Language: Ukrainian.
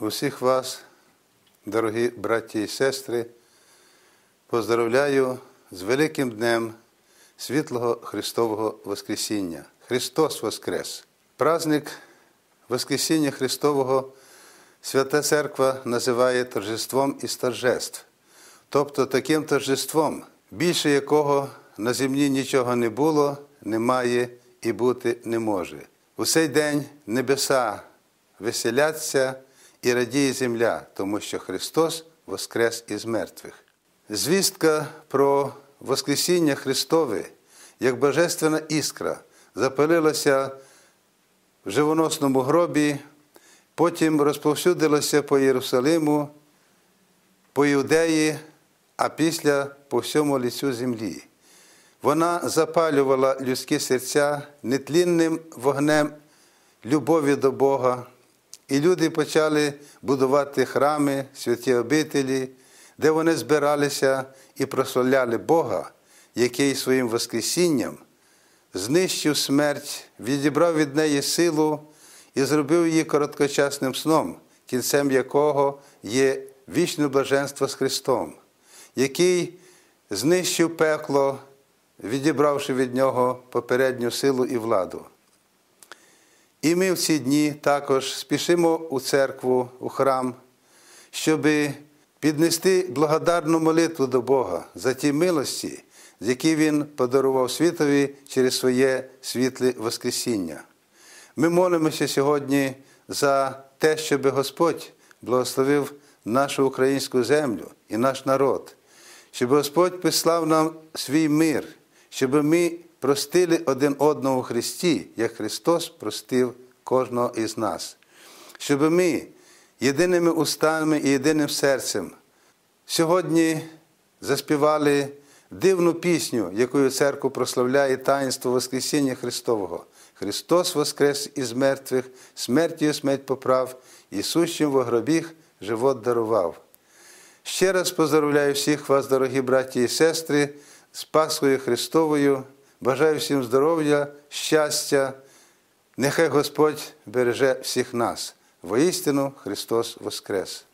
Усіх вас, дорогі браті і сестри, поздравляю з великим днем світлого Христового Воскресіння. Христос Воскрес! Праздник Воскресіння Христового Свята Церква називає торжеством із торжеств, тобто таким торжеством, більше якого на землі нічого не було, немає і бути не може. У цей день небеса веселяться і радіє земля, тому що Христос воскрес із мертвих. Звістка про Воскресіння Христове, як божественна іскра, запалилася в живоносному гробі, потім розповсюдилася по Єрусалиму, по Іудеї, а після по всьому лісу землі. Вона запалювала людські серця нетлінним вогнем любові до Бога, і люди почали будувати храми, святі обителі, де вони збиралися і прославляли Бога, який своїм Воскресінням знищив смерть, відібрав від неї силу і зробив її короткочасним сном, кінцем якого є вічне блаженство з Христом, який знищив пекло, відібравши від нього попередню силу і владу. І ми в ці дні також спішимо у церкву, у храм, щоб піднести благодарну молитву до Бога за ті милості, які Він подарував світові через своє світле Воскресіння. Ми молимося сьогодні за те, щоб Господь благословив нашу українську землю і наш народ, щоб Господь прислав нам свій мир, щоб ми простили один одного у Христі, як Христос простив кожного із нас, щоб ми єдиними устами і єдиним серцем сьогодні заспівали дивну пісню, якою церква прославляє таїнство Воскресіння Христового. Христос воскрес із мертвих, смертю смерть поправ, і сущим в гробіг живот дарував. Ще раз поздравляю всіх вас, дорогі браті і сестри, з Пасхою Христовою. Бажаю всім здоров'я, щастя. Нехай Господь береже всіх нас. Воістину Христос Воскрес!